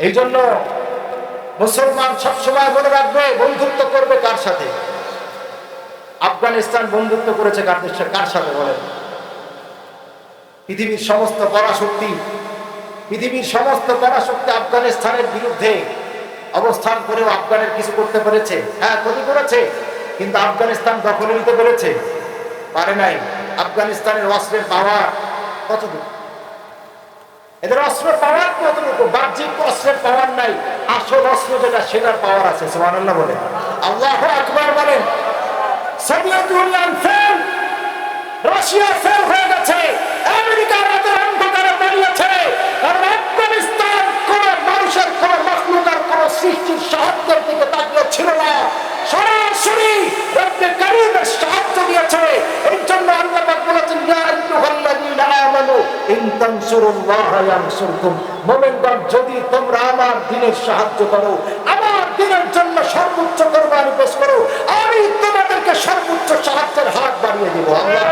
এই জন্য মুসলমান সবসময় মনে রাখবে, বন্ধুত্ব করবে কার সাথে? আফগানিস্তান বন্ধুত্ব করেছে কার সাথে বলেন? পৃথিবীর সমস্ত পরাশক্তি, পৃথিবীর সমস্ত পরাশক্তি আফগানিস্তানের বিরুদ্ধে অবস্থান করেও আফগানের কিছু করতে পেরেছে। হ্যাঁ ক্ষতি করেছে, কিন্তু আফগানিস্তান দখলে নিতে পেরেছে। পারে নাই। আফগানিস্তানের অস্ত্রের পাওয়ার কতটুকু এদের অস্ত্র পাওয়ার কতটুকু বাহ্যিক অস্ত্রের পাওয়ার নাই, আসল অস্ত্র যেটা, সেটার পাওয়ার আছে, সুবহানাল্লাহ বলে। আল্লাহ আকবার বলেন রাশিয়া ফেল হয়ে গেছে, আমেরিকা রাতের অন্ধকারে দাঁড়িয়েছে কারণ আফগানিস্তান কোন মানুষের কোন মখলুকার কোন সৃষ্টির সাহায্যের দিকে তাকিয়ে ছিল না সরাসরি রব্বে কারিমের সাহায্য দিয়েছে এই জন্য আল্লাহ পাক বলেছেন ইয়া আইয়ুহাল্লাযীনা আমানু ইন তানসুরুল্লাহ ইয়ানসুরকুম মুমিনগণ যদি তোমরা আমার দ্বীনের সাহায্য করো আমার দ্বীনের জন্য সর্বোচ্চ কোরবানি পেশ করো আমি তোমাদেরকে সর্বোচ্চ সাহায্যের হাত বাড়িয়ে দেব আল্লাহ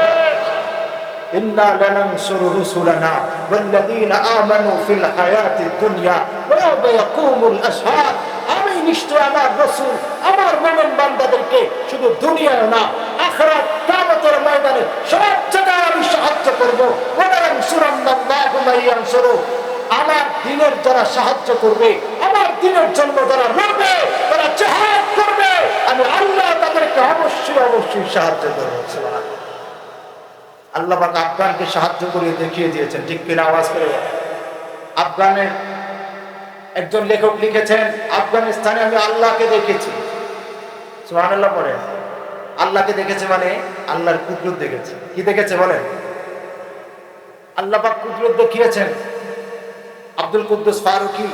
إنا لننصر رسلنا والذين آمنوا في الحياة الدنيا ويوم يقوم الأشهاد আমি নিশ্চয় আমার রসুল আমার মোমেন বান্দাদেরকে শুধু দুনিয়ায় না আখরাত কামতের ময়দানে সব জায়গায় দিনের যারা সাহায্য করবে, আমার দিনের জন্য যারা লড়বে, তারা জিহাদ করবে। আমি আল্লাহ তাদেরকে অবশ্যই অবশ্যই সাহায্য করব আল্লাহ পাক আফগানকে সাহায্য করে দেখিয়ে দিয়েছেন। ঠিক কিনা আওয়াজ করে। আফগানের একজন লেখক লিখেছেন আফগানিস্তানে আমি আল্লাহকে দেখেছি। সুবহানাল্লাহ পরে আল্লাহকে দেখেছে মানে আল্লাহর কুদরত দেখেছে। কি দেখেছে বলেন? আল্লাহ পাক কুদরত দেখিয়েছেন। আব্দুল কুদ্দুস ফারুকি,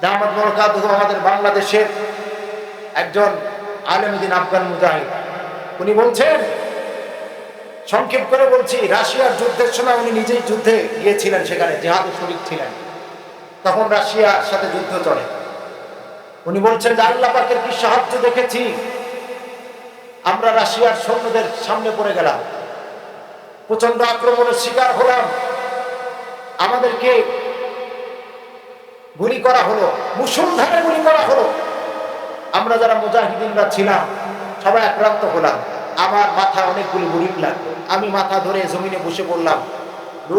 দামাত বরকাতুহু আমাদের বাংলাদেশের একজন আলেমদিন আফগান মুজাহিদ। উনি বলছেন, সংক্ষেপ করে বলছি, রাশিয়ার যুদ্ধের সময় উনি নিজেই যুদ্ধে গিয়েছিলেন সেখানে, জেহাদে শরিক ছিলেন। তখন রাশিয়ার সাথে যুদ্ধ চলে। উনি বলছেন যে আল্লাহ পাকের কি সাহায্য দেখেছি? আমরা রাশিয়ার সৈন্যদের সামনে পড়ে গেলাম। প্রচণ্ড আক্রমণের শিকার হলাম। আমাদেরকে গুলি করা হলো মুসলধারে গুলি করা হলো। আমরা যারা মুজাহিদিনরা ছিলাম, সবাই আক্রান্ত হলাম। আমার মাথা অনেকগুলি বুড়িট লাগল। আমি মাথা ধরে জমিনে বসে পড়লাম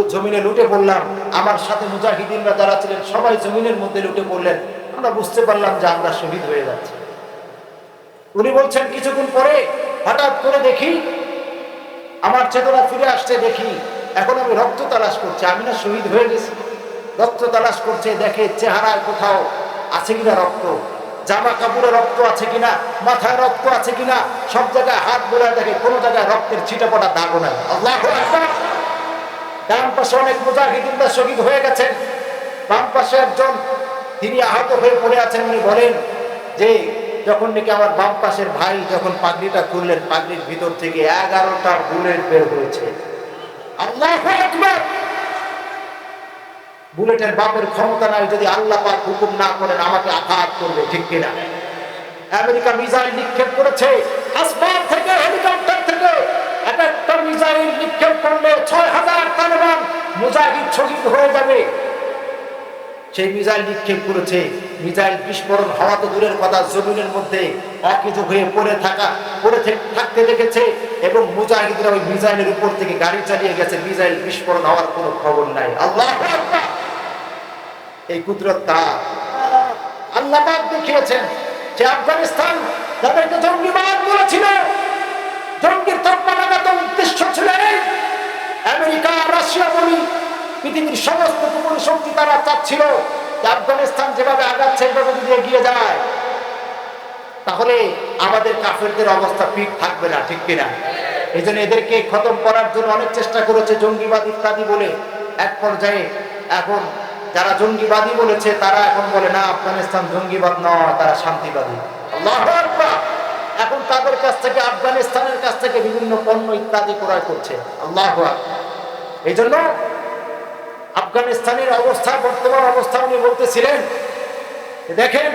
জমিনে লুটে পড়লাম। আমার সাথে মুজাহিদিনরা যারা ছিলেন, সবাই জমিনের মধ্যে লুটে পড়লেন। আমরা বুঝতে পারলাম যে আমরা শহীদ হয়ে যাচ্ছি। উনি বলছেন কিছুক্ষণ পরে হঠাৎ করে দেখি, আমার চেতনা ফিরে আসছে, দেখি। এখন আমি রক্ত তালাশ করছি। আমি না শহীদ হয়ে গেছি। রক্ত তালাশ করছে, দেখে চেহারায় কোথাও আছে কিনা রক্ত? জামা কাপড়ে রক্ত আছে কিনা? মাথায় রক্ত আছে কিনা? সব জায়গায় হাত বোলায় দেখে কোনো জায়গায় রক্তের ছিটা পড়া দাগও নাই। আল্লাহ ডান পাশে অনেক মুজাহিদিনরা শহীদ হয়ে গেছেন। বাম পাশে একজন, তিনি আহত হয়ে পড়ে আছেন, উনি বলেন যে, যখন নাকি আমার বাম পাশের ভাই যখন পাগড়িটা খুললেন, পাগড়ির ভিতর থেকে এগারোটা বুলেট বের হয়েছে। আল্লাহ বুলেটের বাপের ক্ষমতা নাই যদি আল্লাহ পাক হুকুম না করেন, আমাকে আঘাত করবে, ঠিক কিনা? আমেরিকা মিসাইল নিক্ষেপ করেছে, আসমান থেকে, হেলিকপ্টার থেকে। সেই নিক্ষেপ করেছে বিস্ফোরণ হওয়া তো দূরের কথা, জমিনের মধ্যে হয়ে পড়ে থাকা থাকতে দেখেছে, এবং মুজাহিদরা ওই মিসাইলের উপর থেকে গাড়ি চালিয়ে গেছে, মিসাইল বিস্ফোরণ হওয়ার কোনো খবর নাই। আল্লাহ! এই কুদরত তার। আল্লাহ পাক দেখিয়েছেন যে আফগানিস্তান তাদেরকে জঙ্গিবাদ বলেছিল। জঙ্গির তকমা উদ্দেশ্য ছিল। আমেরিকা, রাশিয়া বলি পৃথিবীর সমস্ত গোপন শক্তি তারা চাচ্ছিল যে আফগানিস্তান যেভাবে আগাচ্ছে এভাবে যদি এগিয়ে যায়, তাহলে আমাদের কাফেরদের অবস্থা পিঠ থাকবে না, ঠিক কিনা? এই জন্য এদেরকে খতম করার জন্য অনেক চেষ্টা করেছে জঙ্গিবাদ ইত্যাদি বলে। এক পর্যায়ে এখন যারা জঙ্গিবাদী বলেছে, তারা এখন বলে, না, আফগানিস্তান জঙ্গিবাদ নয়, তারা শান্তিবাদী। এখন তাদের কাছ থেকে, আফগানিস্তানের কাছ থেকে বিভিন্ন পণ্য ইত্যাদি ক্রয় করছে। আল্লাহ এই জন্য আফগানিস্তানের অবস্থা, বর্তমান অবস্থা উনি বলতেছিলেন দেখেন,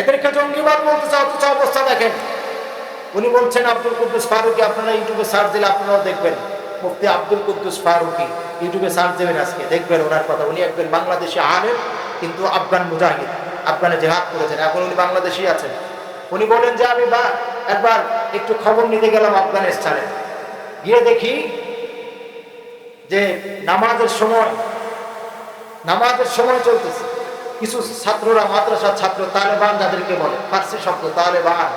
এদেরকে জঙ্গিবাদ বলতেছে, অথচ অবস্থা দেখেন। উনি বলছেন, আব্দুল কুদ্দুস ফারুকি, আপনারা ইউটিউবে সার্চ দিলে আপনারাও দেখবেন। মুফতি আব্দুল কুদ্দুস ফারুকি, ইউটিউবে সার্চ দেবেন আজকে, দেখবেন ওনার কথা। উনি একজন বাংলাদেশে আলেম, কিন্তু আফগান মুজাহিদ, আফগানে জেহাদ করেছেন। এখন উনি বাংলাদেশি আছেন। উনি বলেন যে, আমি বা একবার একটু খবর নিতে গেলাম আফগানিস্তানে। গিয়ে দেখি যে, নামাজের সময় নামাজের সময় চলতেছে। কিছু ছাত্ররা, মাদ্রাসার ছাত্র, তালেবান যাদেরকে বলে, ফার্সি শব্দ, তালেবান।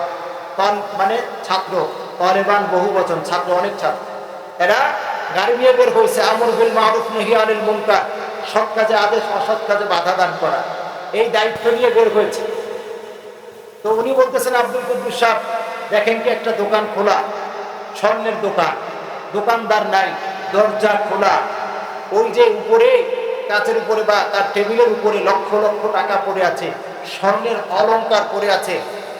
তাল মানে ছাত্র, তালেবান বহু বচন ছাত্র অনেক ছাত্র। এরা গাড়ি নিয়ে বের হয়েছে আমর বিল মারুফ, নেহি আনিল সৎ কাজে আদেশ, অসৎ কাজে বাধা দান করা। এই দায়িত্ব নিয়ে বের হয়েছে। তো উনি বলতেছেন, আব্দুল কুদ্দুস সাহেব, দেখেন কি একটা দোকান খোলা, স্বর্ণের দোকান। দোকানদার নাই, দরজা খোলা। ওই যে উপরে, কাচের উপরে বা তার টেবিলের উপরে লক্ষ লক্ষ টাকা পড়ে আছে, স্বর্ণের অলংকার পড়ে আছে।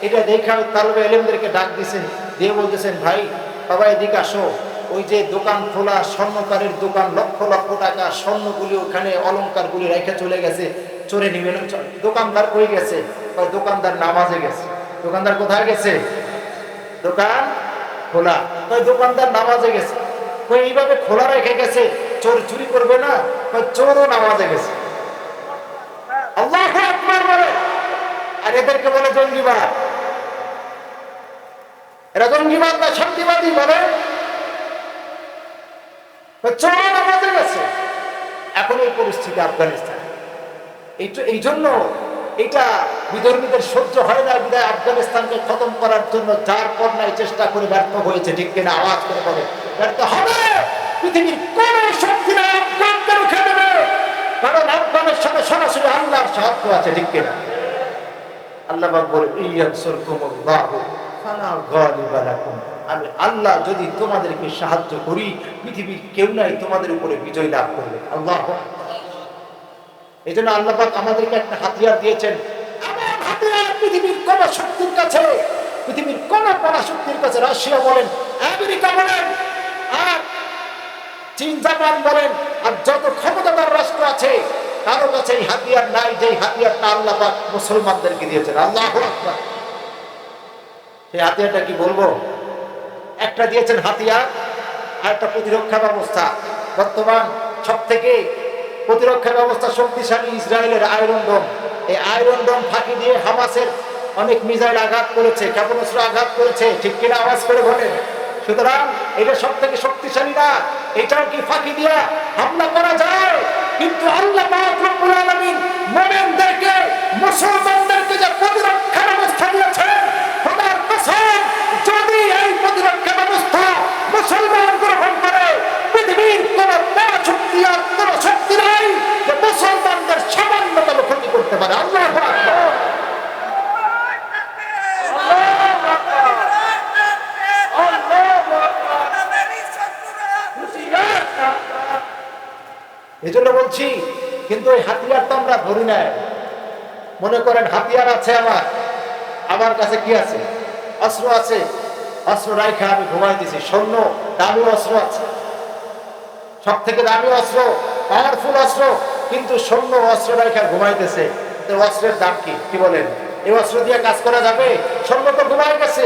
এটা দেখে আমি তালবে এলেমদেরকে ডাক দিয়েছেন, দিয়ে বলতেছেন, ভাই বাবা এদিকে আসো। ওই যে দোকান খোলা, স্বর্ণকারের দোকান, লক্ষ লক্ষ টাকা, স্বর্ণগুলি ওখানে অলংকারগুলি রেখে চলে গেছে। চোরে নিবেন দোকানদার কই গেছে? দোকানদার নামাজে গেছে। দোকানদার কোথায় গেছে? দোকান খোলা। ওই দোকানদার নামাজে গেছে। এইভাবে খোলা রেখে গেছে, চোর চুরি করবে না? চোরও নামাজে গেছে। আল্লাহ বলে। আর এদেরকে বলে জঙ্গিবাদ। এরা জঙ্গিবাদ না শান্তিবাদী বলে। চোর নামাজে গেছে। এখন এই পরিস্থিতি আফগানিস্তান। এই- এই জন্য এটা বিধর্মীদের সহ্য হয় না বিদায় আফগানিস্তানকে খতম করার জন্য যার পর নাই চেষ্টা করে ব্যর্থ হয়েছে, ঠিক কিনা আওয়াজ করে বলে। ব্যর্থ হবে! পৃথিবীর কোন শক্তি না আফগানকে রুখে দেবে। কারণ আফগানের সাথে সরাসরি আল্লাহর সাহায্য আছে, ঠিক কিনা? আল্লাহ বলে ইয়ানসুরকুমুল্লাহু ফালা গালিবা লাকুম। আমি আল্লাহ যদি তোমাদেরকে সাহায্য করি, পৃথিবীর কেউ নাই তোমাদের উপরে বিজয় লাভ করবে। আল্লাহ। এই জন্য আল্লাহাক আমাদেরকে একটা হাতিয়ার দিয়েছেন। পৃথিবীর কোন শক্তির কাছে, পৃথিবীর কোন পরাশক্তির কাছে রাশিয়া বলেন, আমেরিকা বলেন, আর চীন, জাপান বলেন, আর যত ক্ষমতাধর রাষ্ট্র আছে, কারও কাছে এই হাতিয়ার নাই যে হাতিয়ারটা আল্লাহ মুসলমানদেরকে দিয়েছেন। আল্লাহ সেই হাতিয়ারটা কি বলব? একটা দিয়েছেন হাতিয়ার আর একটা প্রতিরক্ষা ব্যবস্থা। বর্তমান সব থেকে প্রতিরক্ষা ব্যবস্থা শক্তিশালী ইসরায়েলের আয়রন ডোম। এই আয়রন ডোম ফাঁকি দিয়ে হামাসের অনেক মিসাইল আঘাত করেছে, ক্ষেপণাস্ত্র আঘাত করেছে, ঠিক কিনা আওয়াজ করে বলেন। সুতরাং এটা সব থেকে শক্তিশালী না এটাও কি ফাঁকি দিয়া হামলা করা যায়? কিন্তু আল্লাহ মুমিনদেরকে, মুসলমানদেরকে যে প্রতিরক্ষা ব্যবস্থা দিয়েছেন খোদার কসম যদি এই প্রতিরক্ষা ব্যবস্থা মুসলমান গ্রহণ করে পৃথিবীর কোন শক্তি আর কোন শক্তি নাই যে মুসলমানদের সামান্যতম ক্ষতি করতে পারে আল্লাহ আকবার এই জন্য বলছি, কিন্তু ওই হাতিয়ার তো আমরা ধরি নাই। মনে করেন হাতিয়ার আছে আমার আমার কাছে কি আছে? অস্ত্র আছে, অস্ত্র রাইখা আমি ঘুমাই দিছি। স্বর্ণ, দামি অস্ত্র আছে। সব থেকে দামি অস্ত্র পাওয়ারফুল অস্ত্র, কিন্তু স্বর্ণ অস্ত্র রাইখা ঘুমাইতেছে তো অস্ত্রের দাম কি? কি বলেন? এই অস্ত্র দিয়ে কাজ করা যাবে? স্বর্ণ তো ঘুমাই গেছে।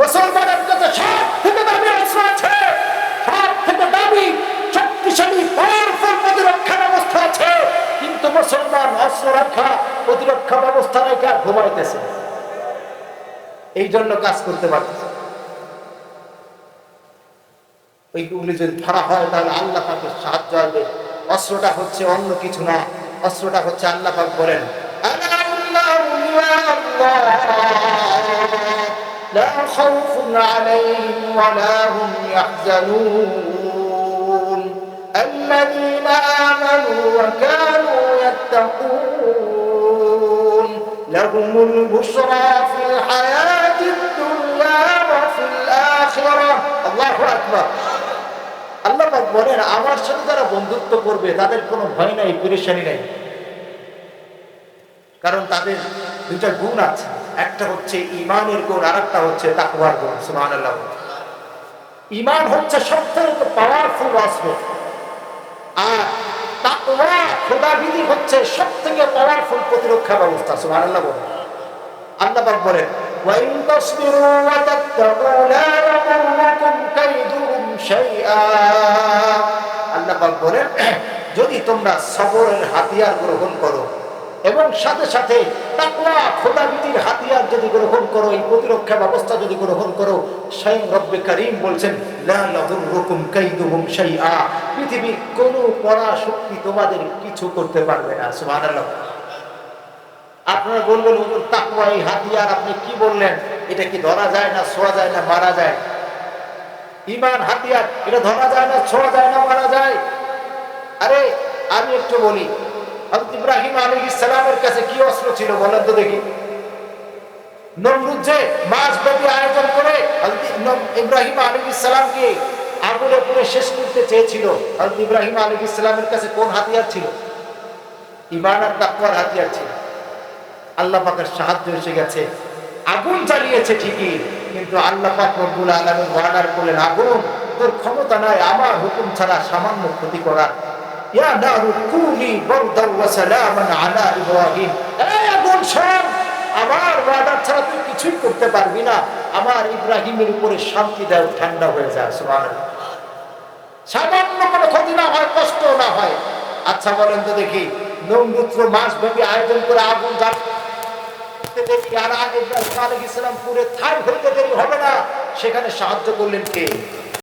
মুসলমানের কাছে সব থেকে দামি অস্ত্র আছে। সব থেকে দামি, শক্তিশালী পাওয়ারফুল প্রতিরক্ষা ব্যবস্থা আছে কিন্তু মুসলমান অস্ত্র রাখা প্রতিরক্ষা ব্যবস্থা রেখা ঘুমাইতেছে এই জন্য কাজ করতে পারতেছে ওইগুলি যদি ধরা হয় তাহলে আল্লাহ পাকের সাহায্য আসবে অস্ত্রটা হচ্ছে অন্য কিছু না অস্ত্রটা হচ্ছে আল্লাহ পাক বলেন لا خوف عليهم ولا هم يحزنون الذين آمنوا وكانوا يتقون لهم البشرى في الحياة الدنيا وفي الآخرة الله أكبر আল্লাহ পাক বলেন আমার সাথে যারা বন্ধুত্ব করবে তাদের কোনো ভয় নাই পরেশানি নাই কারণ তাদের দুইটা গুণ আছে একটা হচ্ছে ইমানের গুণ আর একটা হচ্ছে তাকওয়ার গুণ সুবহান আল্লাহ ইমান হচ্ছে সবথেকে পাওয়ারফুল অস্ত্র আর তাকওয়া খোদাবিধি হচ্ছে সবথেকে পাওয়ারফুল প্রতিরক্ষা ব্যবস্থা, সুবহানাল্লাহ বলেন। আল্লাহ বলেন ওয়া তাসবিরু ওয়া তাত্তাকু লা কাইদুহুম শাইআ। আল্লাহ বলেন, যদি তোমরা সবরের হাতিয়ার গ্রহণ করো এবং সাথে সাথে তাকওয়া খোদাবিদির হাতিয়ার যদি গ্রহণ করো, এই প্রতিরক্ষা ব্যবস্থা যদি গ্রহণ করো, স্বয়ং রব্বে করিম বলছেন পৃথিবীর কোনো পড়া শক্তি তোমাদের কিছু করতে পারবে না, সুবহানাল্লাহ। আপনারা বলবেন তাকওয়া, এই হাতিয়ার আপনি কি বললেন? এটা কি ধরা যায় না, ছোঁয়া যায় না, মারা যায়? ইমান, হাতিয়ার, এটা ধরা যায় না, ছোঁয়া যায় না, মারা যায়। আরে, আমি একটু বলি হযরত ইব্রাহিম আলাইহিস সালামের কাছে কি অস্ত্র ছিল বলেন তো দেখি। নমরুদ যে মাছ ব্যাপী আয়োজন করে ইব্রাহিম আলাইহিস সালামকে আগুনে পুড়ে শেষ করতে চেয়েছিল। হযরত ইব্রাহিম আলাইহিস সালামের কাছে কোন হাতিয়ার ছিল? ইমান আর তাকওয়ার হাতিয়ার ছিল। আল্লাহ পাকের সাহায্য এসে গেছে। আগুন চালিয়েছে ঠিকই, কিন্তু আল্লাহ পাক রব্বুল আলামিন ওয়ার্ডার করলেন আগুন, তোর ক্ষমতা নাই, আমার হুকুম ছাড়া সামান্য ক্ষতি করার। ইয়া নারু কুনি ওয়া সালামান আলা ইব্রাহিম। এই আগুন আমার ওয়ার্ডার ছাড়া তুই কিছুই করতে পারবি না। আমার ইব্রাহিমের উপরে শান্তি দাও, ঠান্ডা হয়ে সুবহানাল্লাহ। সামান্য কোনো ক্ষতি না হয়, কষ্ট না হয়। আচ্ছা বলেন তো দেখি নমরুদ্র মাস ব্যাপী আয়োজন করে আগুন দেরি আর আগে ইব্রাহিম আলাইহিস সালাম পুরে থাই হইতে দেরি হবে না। সেখানে সাহায্য করলেন কে?